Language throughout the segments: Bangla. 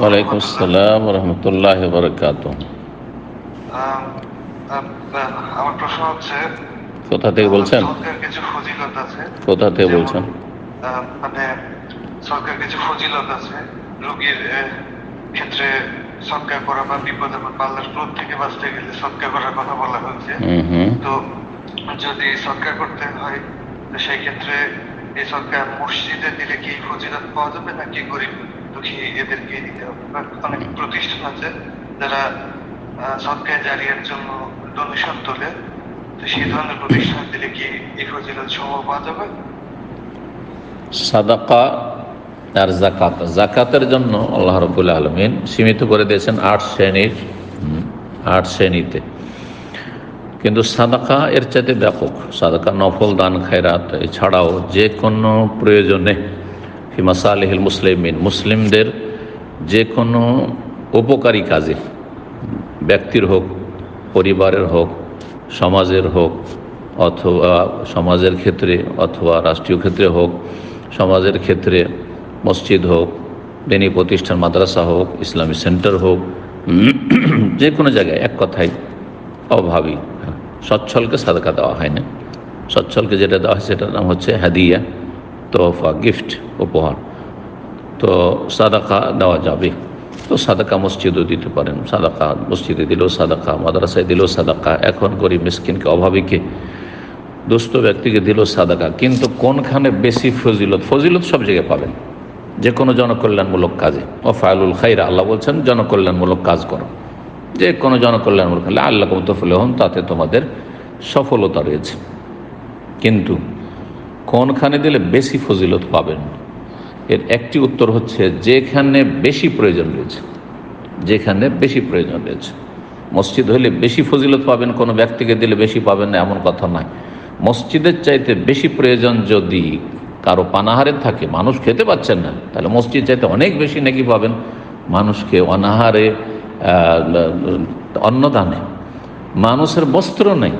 ওয়ালাইকুম আসসালাম রহমতুল্লাহ বরকাত আম, আম, আমার প্রশ্ন হচ্ছে কোথা থেকে বলছেন? কিছু ফজিলত আছে? কোথা থেকে বলছেন? মানে সরকার কিছু ফজিলত আছে রোগীর ক্ষেত্রে সৎকার করা বা বিপদে পাল্লার ক্রোধ থেকে বাঁচতে গেলে সৎকার করার কথা বলা হয়েছে। তো যদি সৎকার করতে হয় তো সেই ক্ষেত্রে এই সৎকার মসজিদে দিলে কি ফজিলত পাওয়া যাবে নাকি গরিব? দুঃখী এদেরকে দিতে হবে। অনেক প্রতিষ্ঠান আছে যারা আহ, সৎকার জারিয়ার জন্য ডোনেশন তোলে। তো সেই ধরনের প্রতিষ্ঠান দিলে কি এই ফজিলত সমূহ পাওয়া যাবে? সাদাকা আর জাকাত জাকাতের জন্য আল্লাহ রবুল্লা আলমিন সীমিত করে দিয়েছেন আট শ্রেণির আট শ্রেণীতে। কিন্তু সাদাকা এর চাইতে ব্যাপক। সাদাকা নফল দান খায়রাত এছাড়াও যে কোনো প্রয়োজনে হিমাসা আলহিল মুসলিমিন, মুসলিমদের যে কোনো উপকারী কাজে, ব্যক্তির হোক, পরিবারের হোক, সমাজের হোক, অথবা সমাজের ক্ষেত্রে অথবা রাষ্ট্রীয় ক্ষেত্রে হোক, সমাজের ক্ষেত্রে মসজিদ হোক দিনী প্রতিষ্ঠান, মাদ্রাসা হোক, ইসলামী সেন্টার হোক যে কোনো জায়গায় এক কথায় অভাবী, সচ্ছলকে সাদাকা দেওয়া হয় না সচ্ছলকে যেটা দেওয়া হয় সেটার নাম হচ্ছে হাদিয়া। তোহফা, গিফট, উপহার। তো সাদাকা দেওয়া যাবে। তো সাদাকা মসজিদও দিতে পারেন। সাদাকা মসজিদে দিলেও সাদাকা, মাদ্রাসায় দিলেও সাদাকা, এখন গরিব মিসকিনকে, অভাবীকে, দুস্থ ব্যক্তিকে দিলেও সাদাকা। কিন্তু কোনখানে বেশি ফজিলত? ফজিলত সব জায়গায় পাবেন। যে কোনো জনকল্যাণমূলক কাজে। ও ফায়লুল খাইরা, আল্লাহ বলছেন, জনকল্যাণমূলক কাজ করো। যে কোনো জনকল্যাণমূলক আল্লাহ কমতফুল হন তাতে তোমাদের সফলতা রয়েছে। কিন্তু কোনখানে দিলে বেশি ফজিলত পাবেন? এর একটি উত্তর হচ্ছে, যেখানে বেশি প্রয়োজন রয়েছে। যেখানে বেশি প্রয়োজন রয়েছে। মসজিদ হলে বেশি ফজিলত পাবেন, কোনো ব্যক্তিকে দিলে বেশি পাবেন না, এমন কথা নয়। মসজিদের চাইতে বেশি প্রয়োজন যদি কারও পানাহারের থাকে, মানুষ খেতে পাচ্ছেন না, তাহলে মসজিদ চাইতে অনেক বেশি নাকি পাবেন। মানুষকে অনাহারে অন্নদানে। মানুষের বস্ত্র নেই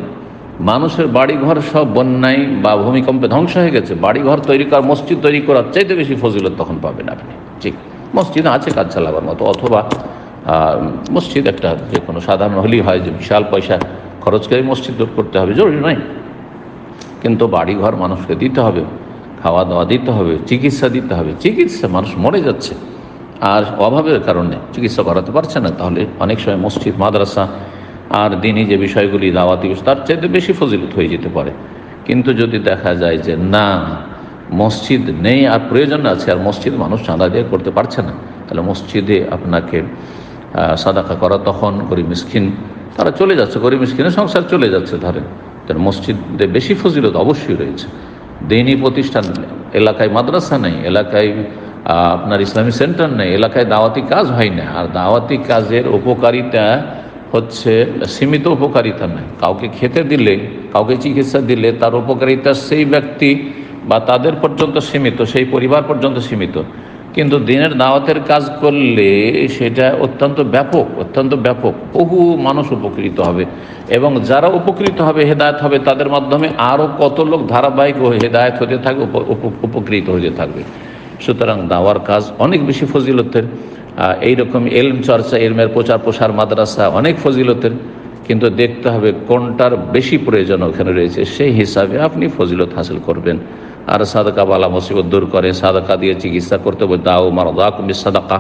মানুষের বাড়িঘর সব বন্যায় বা ভূমিকম্পে ধ্বংস হয়ে গেছে। বাড়িঘর তৈরি করা, মসজিদ তৈরি করার চাইতে বেশি ফজিলত তখন পাবেন আপনি। ঠিক, মসজিদ আছে কাজ চালাবার মতো, অথবা মসজিদ একটা যে কোনো সাধারণ হলেই হয় যে বিশাল পয়সা খরচ করে মসজিদ করতে হবে, জরুরি নয়। কিন্তু বাড়িঘর মানুষকে দিতে হবে খাওয়া দাওয়া দিতে হবে, চিকিৎসা দিতে হবে। চিকিৎসা মানুষ মরে যাচ্ছে। আর অভাবের কারণে চিকিৎসা করাতে পারছে না। তাহলে অনেক সময় মসজিদ, মাদ্রাসা আর দিনই যে বিষয়গুলি দাওয়াতি তার চাইতে বেশি ফজিলত হয়ে যেতে পারে। কিন্তু যদি দেখা যায় যে না, মসজিদ নেই আর প্রয়োজন আছে, আর মসজিদ মানুষ চাঁদা দিয়ে করতে পারছে না, তাহলে মসজিদে আপনাকে সাদাকা করা তখন গরিব মিসকিন, তারা চলে যাচ্ছে, গরিব মিসকিনের সংসার চলে যাচ্ছে ধরেন। তাহলে মসজিদে বেশি ফজিলত অবশ্যই রয়েছে। দিনই প্রতিষ্ঠান, এলাকায় মাদ্রাসা নেই, এলাকায় আপনার ইসলামী সেন্টার নেই, এলাকায় দাওয়াতি কাজ হয় না। আর দাওয়াতি কাজের উপকারিতা হচ্ছে সীমিত উপকারিতা নয় কাউকে খেতে দিলে, কাউকে চিকিৎসা দিলে তার উপকারিতা সেই ব্যক্তি বা তাদের পর্যন্ত সীমিত, সেই পরিবার পর্যন্ত সীমিত। কিন্তু দিনের দাওয়াতের কাজ করলে সেটা অত্যন্ত ব্যাপক অত্যন্ত ব্যাপক। বহু মানুষ উপকৃত হবে এবং যারা উপকৃত হবে, হেদায়ত হবে, তাদের মাধ্যমে আরও কত লোক ধারাবাহিক হেদায়ত হতে থাকবে উপকৃত হতে থাকবে। সুতরাং দাওয়ার কাজ অনেক বেশি ফজিলতের। এইরকম এলম চর্চা, এলমের প্রচার প্রসার মাদ্রাসা অনেক ফজিলতের, কিন্তু দেখতে হবে কোনটার বেশি প্রয়োজন ওখানে রয়েছে। সেই হিসাবে আপনি ফজিলত হাসিল করবেন। আর সাদাকা বালা মুসিবত দূর করে সাদাকা দিয়ে চিকিৎসা করতে হবে। দাও মারদা কুমি সাদাকা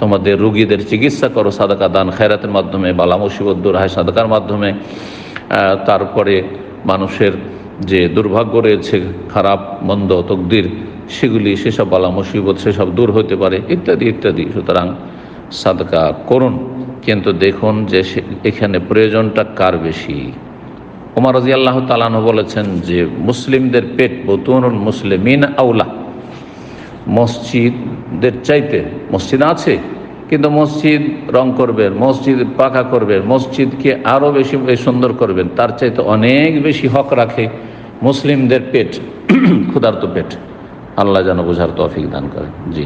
তোমাদের রুগীদের চিকিৎসা করো, সাদাকা দান খেরাতের মাধ্যমে, বালা মুসিবত দূর হয় সাদাকার মাধ্যমে। তারপরে মানুষের যে দুর্ভাগ্য রয়েছে, খারাপ, মন্দ, তকদির, সেগুলি সেসব বালা মুসিবত, সেসব দূর হতে পারে, ইত্যাদি ইত্যাদি। সুতরাং সাদকা করুন, কিন্তু দেখুন যে এখানে প্রয়োজনটা কার বেশি। ওমর রাজি আল্লাহ তালানো বলেছেন যে, মুসলিমদের পেট বতুনুল মুসলিমিন আউলা মসজিদদের চাইতে মসজিদ আছে, কিন্তু মসজিদ রং করবেন, মসজিদ পাকা করবেন, মসজিদকে আরও বেশি সুন্দর করবেন, তার চাইতে অনেক বেশি হক রাখে। মুসলিমদের পেট ক্ষুধার্ত পেট। আল্লাহ যেন বোঝার তফিক দান করে। জি।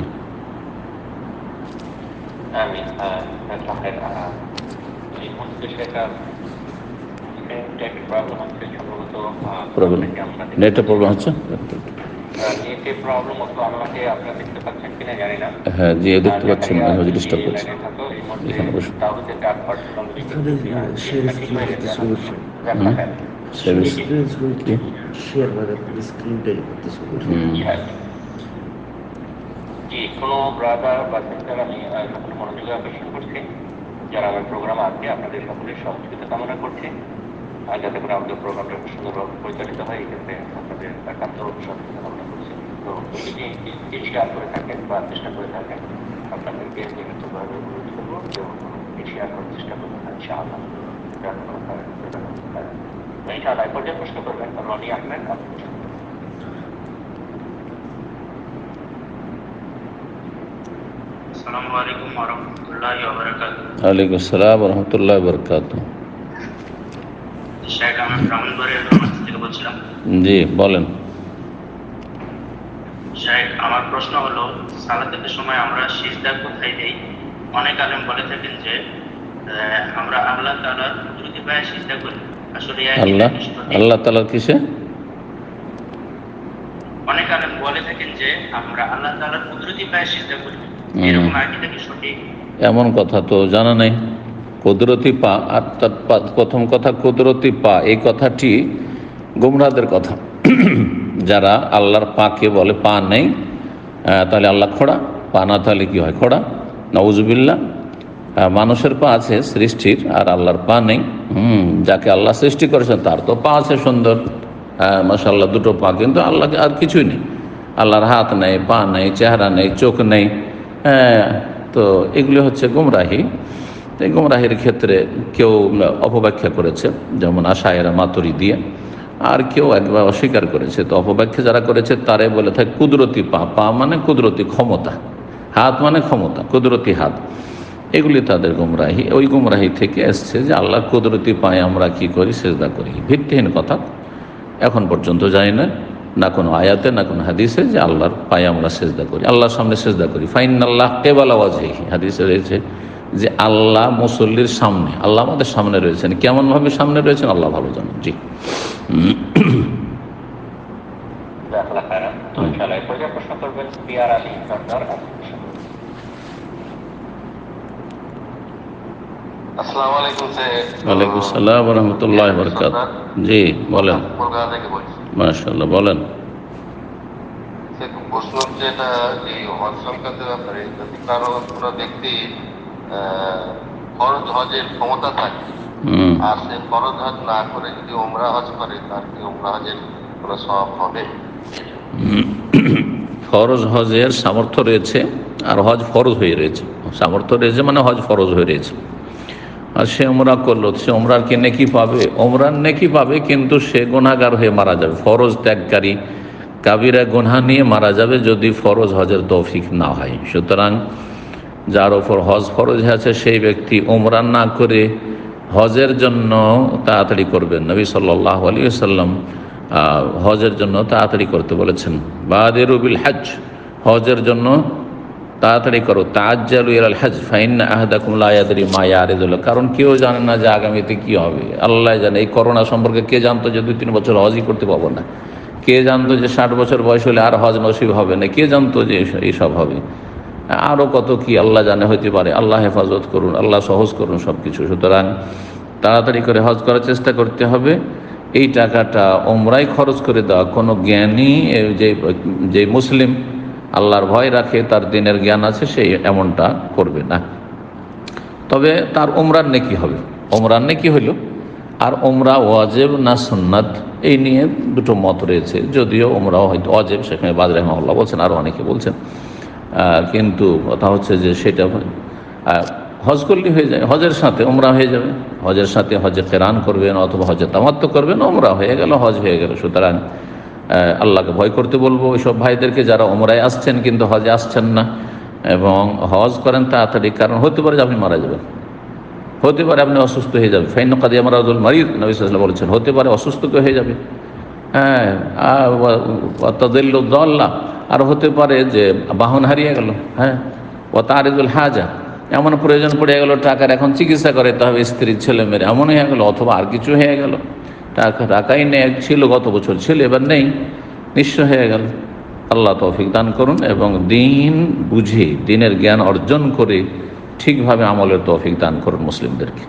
প্রবলেম হচ্ছে হ্যাঁ জি দেখতে পাচ্ছেন করছে। এখানে বসুন। Screen। Service. Screen screen কি? Share আহ, মনোযোগে আকর্ষণ করছি যারা আমার প্রোগ্রাম আছে আপনাদের করে থাকেন বা চেষ্টা করে থাকেন আপনাদেরকে চেষ্টা করবেন ইনশাআল্লাহ পর্যায়ে প্রশ্ন করবেন ওয়ালাইকুম আসসালাম রহমতুল্লাহ বরকাত জি বলেন। আমার প্রশ্ন হলো সালাতের সময় আমরা সিজদা কোথায় দেই? অনেক আলেম বলে থাকেন যে আহ, আমরা আল্লাহ তাআলার কুদরতি পায়ে সিজদা করি। আল্লাহ? আল্লাহ তালার কিসে? অনেক আলেম বলে থাকেন যে আমরা আল্লাহ তাআলার কুদরতি পায়ে সিজদা করি। এরকম আকিদা কি সঠিক? এমন কথা তো জানা নেই। কুদরতি পা আর তার প্রথম কথা কুদরতি পা এই কথাটি গুমরাদের কথা। যারা আল্লাহর পাকে বলে পা নেই তাহলে আল্লাহ খোড়া। পা না তাহলে কি হয় খোড়া? নওজুবিল্লা মানুষের পা আছে সৃষ্টির আর আল্লাহর পা নেই। হুম, যাকে আল্লাহ সৃষ্টি করেছেন, তার তো পা আছে সুন্দর। হ্যাঁ মাসাল্লাহ দুটো পা, কিন্তু আল্লাহকে আর কিছুই নেই। আল্লাহর হাত নেই, পা নেই, চেহারা নেই, চোখ নেই। হ্যাঁ তো এগুলি হচ্ছে গুমরাহি। এই গুমরাহির ক্ষেত্রে কেউ অপব্যাখ্যা করেছে, যেমন আশায়েরা মাতুরি দিয়ে। আর কেউ একবার অস্বীকার করেছে। তো অপব্যাখ্যা যারা করেছে, তারাই বলে থাকে, কুদরতি পা। পা মানে কুদরতি ক্ষমতা। হাত মানে ক্ষমতা, কুদরতি হাত। এগুলি তাদের গুমরাহি। ওই গুমরাহি থেকে এসছে যে আল্লাহ কুদরতি পায়ে আমরা কি করি? সেজদা করি। ভিত্তিহীন কথা। এখন পর্যন্ত জানি না না কোনো আয়াতে, না কোনো হাদিসে যে আল্লাহর পায়ে আমরা সেজদা করি। আল্লাহর সামনে সেজদা করি। ফাইন আল্লাহ কেবাল আওয়াজে হাদিসে রয়েছে যে আল্লাহ মুসল্লির সামনে, আল্লাহ আমাদের সামনে রয়েছেন। কেমনভাবে সামনে রয়েছেন আল্লাহ ভালো জানেন। জি পিয়ার আলী সর্দার আপনি প্রশ্ন করবেন। আসসালামু আলাইকুম স্যার ওয়ালাইকুম সালাম রহমতুল্লাহ বরকাত জি বলেন। মাশাল্লাহ বলেন। প্রশ্ন এটা হজ সংক্রান্ত ব্যাপারে। যদি কারও কোনো ব্যক্তি ফরজ হজের ক্ষমতা থাকে আর সে ফরজ হজ না করে যদি ওমরা হজ করে তার কি ওমরা হজের কোনো হবে? ফরজ হজের সামর্থ্য রয়েছে আর হজ ফরজ হয়ে রয়েছে। সামর্থ্য রয়েছে মানে হজ ফরজ হয়ে রয়েছে। আর সে ওমরা করল, সে ওমরার কি নেকি পাবে? ওমরার নেকি পাবে, কিন্তু সে গুণাগার হয়ে মারা যাবে। ফরজ ত্যাগকারী কাবিরা গুনহা নিয়ে মারা যাবে যদি ফরজ হজের তৌফিক না হয়। সুতরাং যার ওপর হজ ফরজ আছে, সেই ব্যক্তি ওমরা না করে হজের জন্য তাড়াতাড়ি করবেন নবী সাল্লাহ আলী সাল্লাম হজের জন্য তাড়াতাড়ি করতে বলেছেন। বাদে রবিল হজ হজের জন্য তাড়াতাড়ি করো তাজ্জালু ইলাল হজ ফাইন আহদাকুম লা ইয়াদরি মা ইয়ারিদুল কারণ কেউ জানে না যে আগামীতে কি হবে। আল্লাহ জানে, এই করোনা সম্পর্কে কে জানতো যে দুই তিন বছর হজই করতে পাবো না? কে জানতো যে ষাট বছর বয়স হলে আর হজ নসিব হবে না? কে জানতো যে এইসব হবে? আরও কত কি আল্লাহ জানে হতে পারে। আল্লাহ হেফাজত করুন, আল্লাহ সহজ করুন সব কিছু সুতরাং তাড়াতাড়ি করে হজ করার চেষ্টা করতে হবে। এই টাকাটা ওমরাই খরচ করে দেওয়া। কোনো জ্ঞানী যে যে মুসলিম আল্লাহর ভয় রাখে, তার দিনের জ্ঞান আছে, সে এমনটা করবে না। তবে তার ওমরার নেকি হবে। ওমরার নেকি হইল, আর ওমরা ওয়াজেব না সুন্নাত? এই নিয়ে দুটো মত রয়েছে। যদিও ওমরাও হয়তো অজেব সেখানে বাদ রহমাল্লাহ বলছেন আরও অনেকে বলছেন। কিন্তু কথা হচ্ছে যে সেটা হজ করলে হয়ে যায়, হজের সাথে ওমরা হয়ে যাবে। হজের সাথে হজে কেরান করবেন, অথবা হজে তামাত্ম করবেন ওমরা হয়ে গেল, হজ হয়ে গেল। সুতরাং আল্লাহকে ভয় করতে বলব। ওইসব ভাইদেরকে যারা ওমরায় আসছেন কিন্তু হজে আসছেন না এবং হজ করেন, তাড়াতাড়ি কারণ হতে পারে যে আপনি মারা যাবেন। হতে পারে আপনি অসুস্থ হয়ে যাবেন। ফাইন কাদি আমার মারিদ, নবী সাল্লাম বলেছেন, হতে পারে অসুস্থ তো হয়ে যাবে। হ্যাঁ তাদিল্লাহ আর হতে পারে যে বাহন হারিয়ে গেল হ্যাঁ ও তারিদুল হাজা, এমন প্রয়োজন পড়ে গেল, টাকার এখন চিকিৎসা করে হবে স্ত্রীর ছেলে মেয়ে এমন হয়ে গেল, অথবা আর কিছু হয়ে গেল। টাকা টাকাই নেই ছিল গত বছর ছিল এবার নেই। নিঃস্ব হয়ে গেল। আল্লাহ তৌফিক দান করুন এবং দিন বুঝে দিনের জ্ঞান অর্জন করে ঠিকভাবে আমলের তৌফিক দান করুন মুসলিমদেরকে।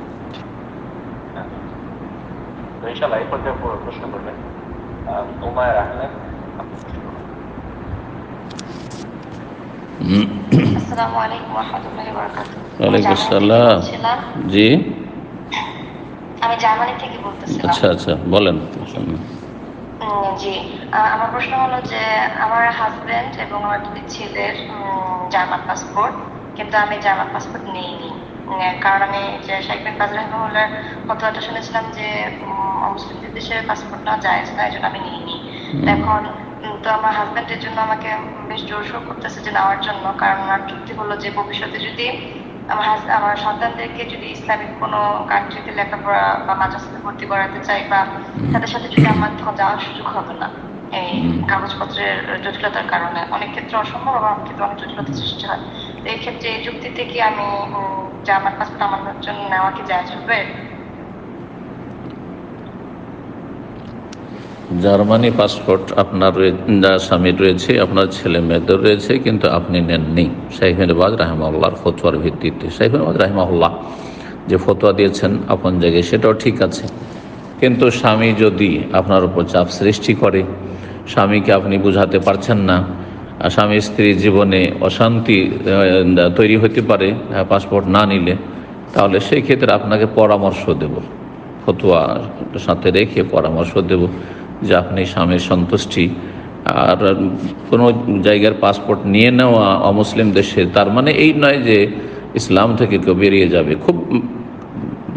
জি। আমি জার্মানি থেকে বলতেছিলাম। আচ্ছা আচ্ছা বলেন। জি আমার প্রশ্ন হলো যে আমার হাজবেন্ড এবং আমার দুই ছেলের জার্মান পাসপোর্ট কিন্তু আমি জার্মান পাসপোর্ট নেইনি। উম, কারণ আমি যে শাইখেন কাজী রহমানের কথাটা শুনেছিলাম যে উম, অমুসলিমদের দেশে পাসপোর্ট না যায় না এই জন্য আমি নিইনি। তো এখন তো আমার হাজবেন্ডের জন্য আমাকে বেশ জোর সোর করতেছে যে নেওয়ার জন্য কারণ আমার যুক্তি হলো যে ভবিষ্যতে যদি আমার আমার সন্তানদেরকে যদি ইসলামিক কোনো কান্ট্রিতে লেখাপড়া বা মাদ্রাসাতে ভর্তি করাতে চাই বা তাদের সাথে যদি আমার তখন যাওয়ার সুযোগ হবে না এই কাগজপত্রের জটিলতার কারণে অনেক ক্ষেত্রে অসম্ভব আবার অনেক ক্ষেত্রে অনেক জটিলতা সৃষ্টি হয়। তো এই ক্ষেত্রে এই যুক্তিতে কি আমি উম, আমার পাসপোর্ট আমার জন্য নেওয়া কি যায় হবে? জার্মানি পাসপোর্ট আপনার স্বামীর রয়েছে, আপনার ছেলে মেয়েদের রয়েছে, কিন্তু আপনি নেননি। শাইফিনবাজ রাহেমাল্লাহর ফতোয়ার ভিত্তিতে। শাইফিনবাজ রাহেমাল্লাহ যে ফতোয়া দিয়েছেন আপন জায়গায়, সেটাও ঠিক আছে। কিন্তু স্বামী যদি আপনার উপর চাপ সৃষ্টি করে, স্বামীকে আপনি বুঝাতে পারছেন না স্বামী স্ত্রী জীবনে অশান্তি তৈরি হতে পারে পাসপোর্ট না নিলে, তাহলে সেই ক্ষেত্রে আপনাকে পরামর্শ দেব। ফতুয়া সাথে রেখে পরামর্শ দেব। যে আপনি স্বামীর সন্তুষ্টি। আর কোনো জায়গার পাসপোর্ট নিয়ে নেওয়া অমুসলিম দেশে, তার মানে এই নয় যে ইসলাম থেকে কেউ বেরিয়ে যাবে। খুব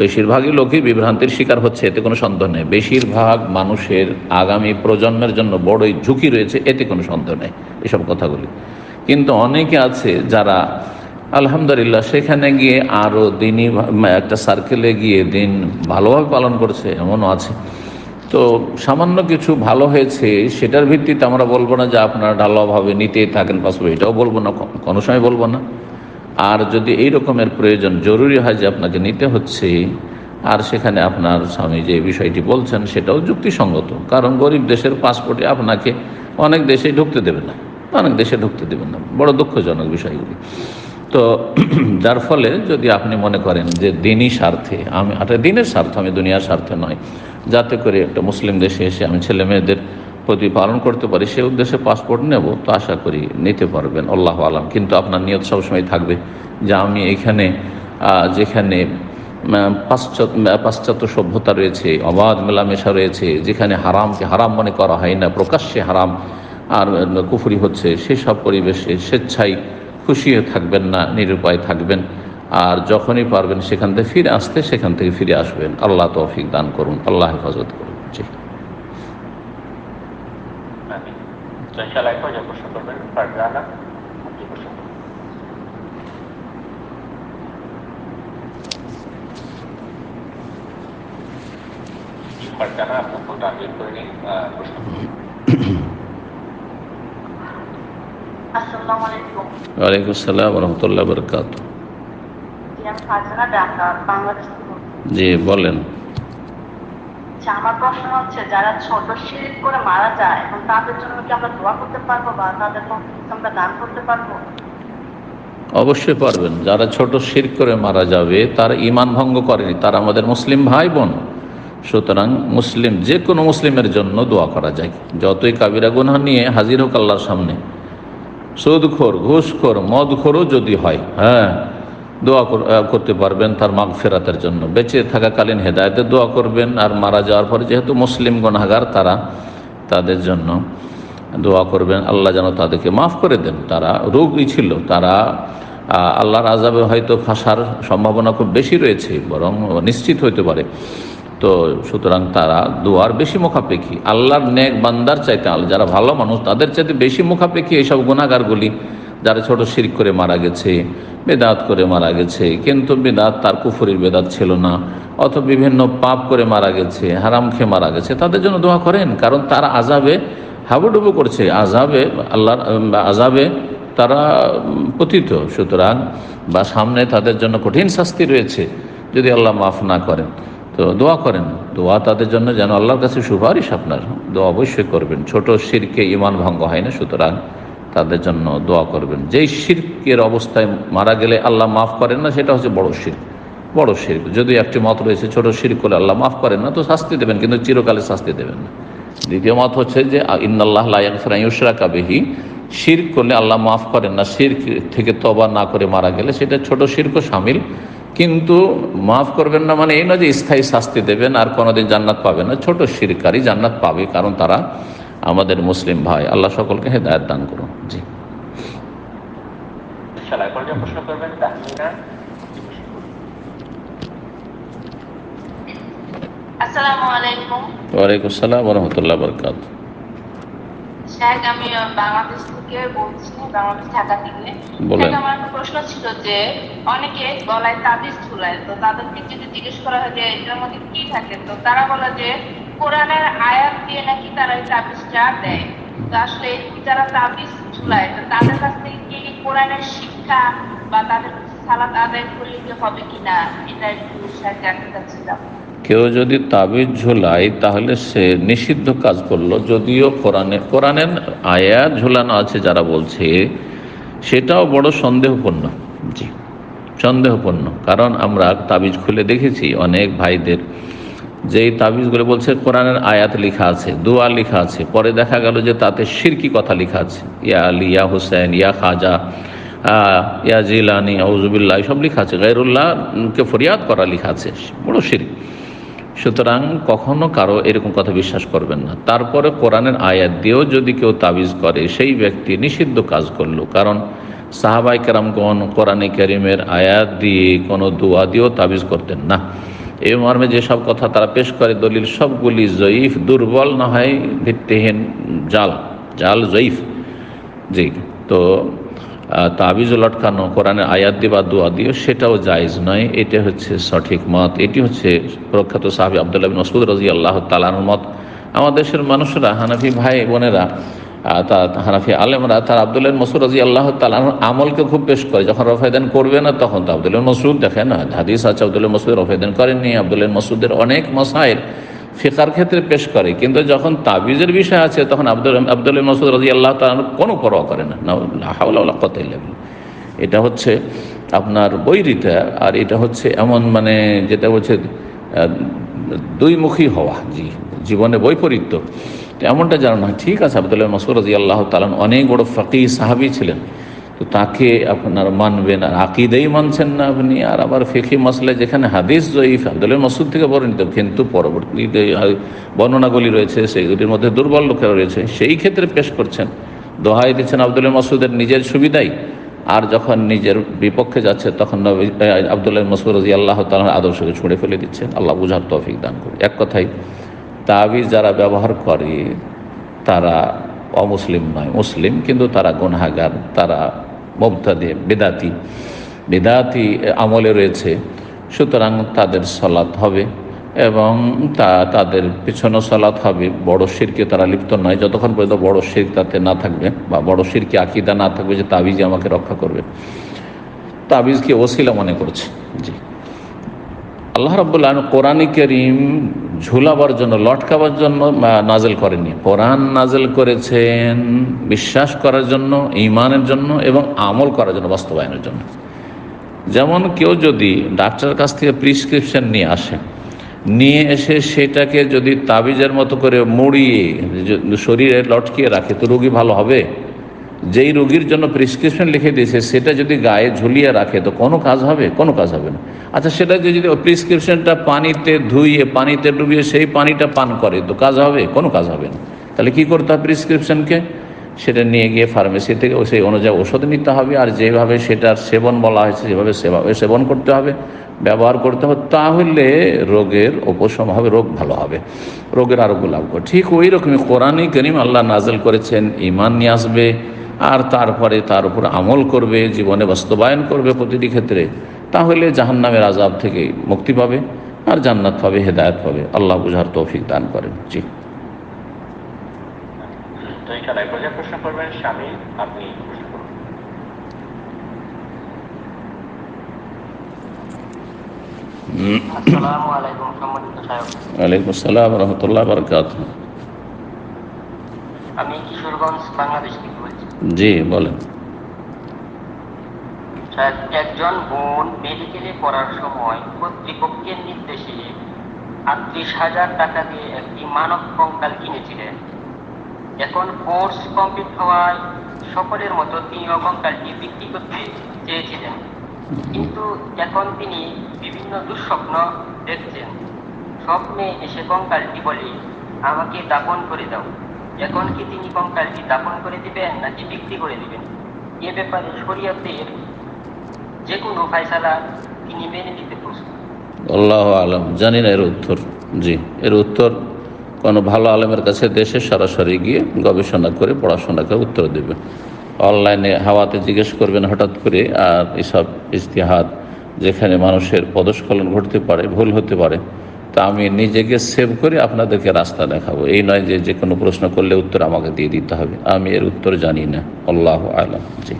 বেশিরভাগই লোকই বিভ্রান্তির শিকার হচ্ছে, এতে কোনো সন্দেহ নেই। বেশিরভাগ মানুষের আগামী প্রজন্মের জন্য বড়ই ঝুঁকি রয়েছে, এতে কোনো সন্দেহ নেই এসব কথাগুলি। কিন্তু অনেকে আছে যারা আলহামদুলিল্লাহ সেখানে গিয়ে আরও দিনই একটা সার্কেলে গিয়ে দিন ভালোভাবে পালন করছে, এমনও আছে। তো সামান্য কিছু ভালো হয়েছে, সেটার ভিত্তিতে আমরা বলব না যে আপনারা ঢালাওভাবে নিতেই থাকেন পাসপোর্ট এটাও বলব না কোনো সময় বলব না। আর যদি এই রকমের প্রয়োজন জরুরি হয় যে আপনাকে নিতে হচ্ছে, আর সেখানে আপনার স্বামী যে বিষয়টি বলছেন সেটাও যুক্তিসঙ্গত। কারণ গরিব দেশের পাসপোর্টে আপনাকে অনেক দেশে ঢুকতে দেবে না, অনেক দেশে ঢুকতে দেবেন না, বড় দুঃখজনক বিষয়গুলি। তো যার ফলে যদি আপনি মনে করেন যে দিনই স্বার্থে, আমি একটা দিনের স্বার্থ, আমি দুনিয়ার স্বার্থে নয়। যাতে করে একটা মুসলিম দেশে এসে আমি ছেলে মেয়েদের প্রতি পালন করতে পারি, সে উদ্দেশ্যে পাসপোর্ট নেব, তো আশা করি নিতে পারবেন, আল্লাহ আলাম। কিন্তু আপনার নিয়ত সবসময় থাকবে যে আমি এখানে যেখানে পাশ্চাত্য পাশ্চাত্য সভ্যতা রয়েছে, অবাধ মেলামেশা রয়েছে, যেখানে হারামকে হারাম মনে করা হয় না, প্রকাশ্যে হারাম আর, কুফুরি হচ্ছে, সেসব পরিবেশে স্বেচ্ছায় খুশি থাকবেন না, নিরুপায় থাকবেন। আর যখনই পারবেন সেখান থেকে ফিরে আসতে সেখান থেকে ফিরে আসবেন। আল্লাহ তৌফিক দান করুন, আল্লাহ হেফাজত করুন। জি। ফারজানা আপনার প্রশ্ন করুন আসসালামু আলাইকুম ওয়ালাইকুম আসসালাম রহমতুল্লাহ বরকাত। জি বলেন। আচ্ছা আমার প্রশ্ন হচ্ছে যারা ছোট শিরিক করে মারা যায় এবং তাদের জন্য কি আমরা দোয়া করতে পারব বা তাদের আমরা দান করতে পারব? অবশ্যই পারবেন। যারা ছোট শির করে মারা যাবে তারা ইমান ভঙ্গ করেনি। তারা আমাদের মুসলিম ভাই বোন সুতরাং মুসলিম যে কোনো মুসলিমের জন্য দোয়া করা যায়। যতই কাবিরা গুনহা নিয়ে হাজির হোক আল্লাহর সামনে। সুদখোর, ঘুষখোর, মদখোরও যদি হয় হ্যাঁ দোয়া করতে পারবেন তার মাগ ফেরাতের জন্য। বেঁচে থাকাকালীন হেদায়তের দোয়া করবেন আর মারা যাওয়ার পরে যেহেতু মুসলিম গণাগার তারা তাদের জন্য দোয়া করবেন, আল্লাহ যেন তাদেরকে মাফ করে দেন। তারা রোগী ছিল, তারা আল্লাহর আজাবে হয়তো ফাঁসার সম্ভাবনা খুব বেশি রয়েছে, বরং নিশ্চিত হইতে পারে। তো সুতরাং তারা দোয়ার বেশি মুখাপেক্ষী। আল্লাহর নেক বান্দার চাইতে আল্লাহ যারা ভালো মানুষ, তাদের চাইতে বেশি মুখাপেক্ষী এইসব গুণাগারগুলি যারা ছোট শিরিক করে মারা গেছে, বেদাত করে মারা গেছে, কিন্তু বেদাত তার কুফুরির বেদাত ছিল না। অথবা বিভিন্ন পাপ করে মারা গেছে, হারাম খেয়ে মারা গেছে। তাদের জন্য দোয়া করেন, কারণ তারা আজাবে হাবুডুবু করছে। আজাবে আল্লাহর আজাবে তারা পতিত। সুতরাং বা সামনে তাদের জন্য কঠিন শাস্তি রয়েছে, যদি আল্লাহ মাফ না করেন। তো দোয়া করেন। দোয়া তাদের জন্য যেন আল্লাহর কাছে সুপারিশ আপনার। দোয়া অবশ্যই করবেন। ছোট শিরকে ইমান ভঙ্গ হয় না, সুতরাং তাদের জন্য দোয়া করবেন। যেই শিরকের অবস্থায় মারা গেলে আল্লাহ মাফ করেন না, সেটা হচ্ছে বড় শির। বড় শির। যদি একটি মত রয়েছে, ছোট শির করলে আল্লাহ মাফ করেন না, তো শাস্তি দেবেন, কিন্তু চিরকালে শাস্তি দেবেন না। দ্বিতীয় মত হচ্ছে যে, ইন্নাল্লাহ লাইফরা কাবেহি শির করলে আল্লাহ মাফ করেন না, শির থেকে তবা না করে মারা গেলে সেটা ছোট শিরক সামিল। কিন্তু মাফ করবেন না মানে এই নয় যে স্থায়ী শাস্তি দেবেন আর কোনোদিন জান্নাত পাবে না। ছোট শিরকারই জান্নাত পাবে কারণ তারা আমাদের মুসলিম ভাই। আল্লাহ সকলকে হেদায়ত দান করুন। জি। আলাইকুম। ওয়ালাইকুম আসসালাম রহমতুল্লাহ বরকাত শাহেদ আমি বাংলাদেশ থেকে বলছি বাংলাদেশ ঢাকা থেকে। শাহেদ, আমার একটা প্রশ্ন ছিল যে অনেকে গলায় তাবিজ ঝুলায় তো তাদেরকে যদি জিজ্ঞেস করা হয় যে এটার মধ্যে কি থাকে তো তারা বলে যে কোরআনের আয়াত দিয়ে নাকি তারা এই তাবিজটা দেয়। তো আসলে যারা তাবিজ ঝুলায় তো তাদের কাছ থেকে কি কোরআনের শিক্ষা বা তাদের সালাত আদায় করলে কি হবে কিনা এটা একটু শাহেদ জানতে চাচ্ছিলাম। কেউ যদি তাবিজ ঝোলায় তাহলে সে নিষিদ্ধ কাজ করল। যদিও কোরআনে, কোরআনের আয়াত ঝোলানো আছে যারা বলছে, সেটাও বড় সন্দেহপূর্ণ। জি, সন্দেহপূর্ণ। কারণ আমরা তাবিজ খুলে দেখেছি, অনেক ভাইদের। যেই তাবিজগুলো বলছে, কোরআনের আয়াত লেখা আছে, দোয়া লেখা আছে, পরে দেখা গেল যে তাতে শিরকি কথা লেখা আছে। ইয়া আলী, ইয়া হুসেন ইয়া খাজা ইয়া জিলানি আউজুবিল্লাহ সব লেখা আছে। গাইরুল্লাহকে ফরিয়াদ করা লেখা আছে। বড় শিরক সুতরাং কখনো কারও এরকম কথা বিশ্বাস করবেন না। তারপরে কোরআনের আয়াত দিয়েও যদি কেউ তাবিজ করে, সেই ব্যক্তি নিষিদ্ধ কাজ করল। কারণ সাহাবাই কেরামগণ কোরআনে করিমের আয়াত দিয়ে কোনো দোয়া দিয়েও তাবিজ করতেন না। এই মর্মে যেসব কথা তারা পেশ করে, দলিল সবগুলি জয়ীফ, দুর্বল না হয় ভিত্তিহীন জাল জাল জয়ীফ। জি, তো তাবিজ লটকানো, কোরআনের আয়াত দিয়ে বা দোয়া দিও, সেটাও জায়েজ নয়। এটা হচ্ছে সঠিক মত। এটি হচ্ছে প্রখ্যাত সাহাবি আবদুল্লাহ বিন মসুদ রাজি আল্লাহ তালানোর মত। আমার দেশের মানুষরা, হানাফি ভাই বোনেরা তা হানাফি আলেমরা, তার আবদুল্লাহ মসুদ রাজি আল্লাহ তালানোর আমলকে খুব পেশ করে। যখন রফায়দান করবে না, তখন তো আবদুল্লাহ মসুদ দেখেন, হাদিস আছে, আবদুল্লাহ মসুদ রফায়দান করেননি। আবদুল্লাহ মসুদের অনেক মশাইল ফিকার ক্ষেত্রে পেশ করে, কিন্তু যখন তাবিজের বিষয় আছে, তখন আব্দুল আব্দুল মসুদ রাজি আল্লাহ তালার কোনো পরোয়া করে না। হাওলা কত এটা হচ্ছে আপনার বৈরিতা, আর এটা হচ্ছে এমন মানে যেটা হচ্ছে দুইমুখী হওয়া, জি, জীবনে বৈপরীত্য। এমনটা জানো না ঠিক আছে আবদুল্লাহ মসুদ রাজি আল্লাহ তালান অনেক বড় ফকি সাহাবি ছিলেন। তো তাকে আপনার মানবেন আর আকিদেই মানছেন না আপনি। আর আবার ফেকি মশলা যেখানে হাদিস জয়ীফ, আবদুল্লাহ মসুদ থেকে বর্ণিত, কিন্তু পরবর্তীতে বর্ণনাগুলি রয়েছে, সেগুলির মধ্যে দুর্বল লোকেরা রয়েছে, সেই ক্ষেত্রে পেশ করছেন। দোহাই দিচ্ছেন আবদুল্লাহ মসুদের নিজের সুবিধাই। আর যখন নিজের বিপক্ষে যাচ্ছে, তখন আবদুল্লাহ মসুদ রাজি আল্লাহ তালার আদর্শকে ছুঁড়ে ফেলে দিচ্ছেন। আল্লাহ বুঝার তৌফিক দান করে এক কথায়, তাবিজ যারা ব্যবহার করে, তারা অমুসলিম নয়। মুসলিম, কিন্তু তারা গুনাগার তারা মুবতাদে, বেদাতি বেদাতি আমলে রয়েছে। সুতরাং তাদের সলাৎ হবে এবং তা তাদের পিছনে সলাৎ হবে। বড় শিরকে তারা লিপ্ত নয়। যতক্ষণ পর্যন্ত বড় শির তাতে না থাকবে বা বড় শিরকে আকিদা না থাকবে যে তাবিজই আমাকে রক্ষা করবে। তাবিজকে ওসিলা মনে করছে। জি। আল্লাহ রব্বুল্লাহ কোরআন করিম ঝুলাবার জন্য, লটকাবার জন্য নাজেল করেননি। কোরআন নাজেল করেছেন বিশ্বাস করার জন্য ইমানের জন্য এবং আমল করার জন্য, বাস্তবায়নের জন্য। যেমন কেউ যদি ডাক্তারের কাছ থেকে প্রিসক্রিপশন নিয়ে আসে, নিয়ে এসে সেটাকে যদি তাবিজের মতো করে মুড়িয়ে শরীরে লটকিয়ে রাখে, তো রোগী ভালো হবে? যেই রোগীর জন্য প্রেসক্রিপশন লিখে দিয়েছে, সেটা যদি গায়ে ঝুলিয়ে রাখে, তো কোনো কাজ হবে? কোনো কাজ হবে না। আচ্ছা সেটা যদি প্রেসক্রিপশনটা পানিতে ধুইয়ে পানিতে ডুবিয়ে সেই পানিটা পান করে, তো কাজ হবে? কোনো কাজ হবে না। তাহলে কি করতে হবে প্রেসক্রিপশনকে? সেটা নিয়ে গিয়ে ফার্মেসি থেকে সেই অনুযায়ী ওষুধ নিতে হবে, আর যেভাবে সেটার সেবন বলা হয়েছে যেভাবে সেভাবে সেবন করতে হবে, ব্যবহার করতে হবে, তাহলে রোগের উপশম হবে, রোগ ভালো হবে, রোগের আরোগ্য লাভ করে ঠিক ওই রকমই কোরআনই করিম আল্লাহ নাজেল করেছেন ইমান নিয়ে আসবে আর তারপরে তার উপর আমল করবে জীবনে বাস্তবায়ন করবে প্রতিটি ক্ষেত্রে তাহলে জাহান্নামের আজাব থেকে মুক্তি পাবে আর জান্নাত পাবে হেদায়ত পাবে। আল্লাহ বুঝার তৌফিক দান করেন। জি। প্রশ্ন করবেন স্বামী আপনি ওয়ালাইকুম আসসালাম রহমতুল্লাহ বরকাত আমি কিশোরগঞ্জ বাংলাদেশ জি, বলেন। একজন বোন মেডিকেলে পড়ার সময় কর্তৃপক্ষের নির্দেশে আটত্রিশ হাজার টাকা দিয়ে একটি মানব কঙ্কাল কিনেছিলেন। এখন কোর্স কমপ্লিট হওয়ায় সকলের মতো তিনিও কঙ্কালটি বিক্রি করতে চেয়েছিলেন। কিন্তু এখন তিনি বিভিন্ন দুঃস্বপ্ন দেখছেন। স্বপ্নে এসে কঙ্কালটি বলে, আমাকে দাপন করে দাও। এখন কি তিনি কঙ্কালটি দাপন করে দিবেন নাকি বিক্রি করে দিবেন? এ ব্যাপারে শরীয়তের যে কোনো ফায়সালা তিনি মেনে নিতে প্রস্তুত। আল্লাহ আলম, জানি না এর উত্তর। জি, এর উত্তর, কোনো ভালো আলেমের কাছে দেশে সরাসরি গিয়ে গবেষণা করে পড়াশোনাকে উত্তর দেবে। অনলাইনে হাওয়াতে জিজ্ঞেস করবেন হঠাৎ করে, আর এসব ইস্তিহাদ যেখানে মানুষের পদস্খলন ঘটতে পারে, ভুল হতে পারে তা আমি নিজেকে সেভ করে আপনাদেরকে রাস্তা দেখাবো। এই নয় যে যে কোনো প্রশ্ন করলে উত্তর আমাকে দিয়ে দিতে হবে। আমি এর উত্তর জানি না। আল্লাহ আলম। জি।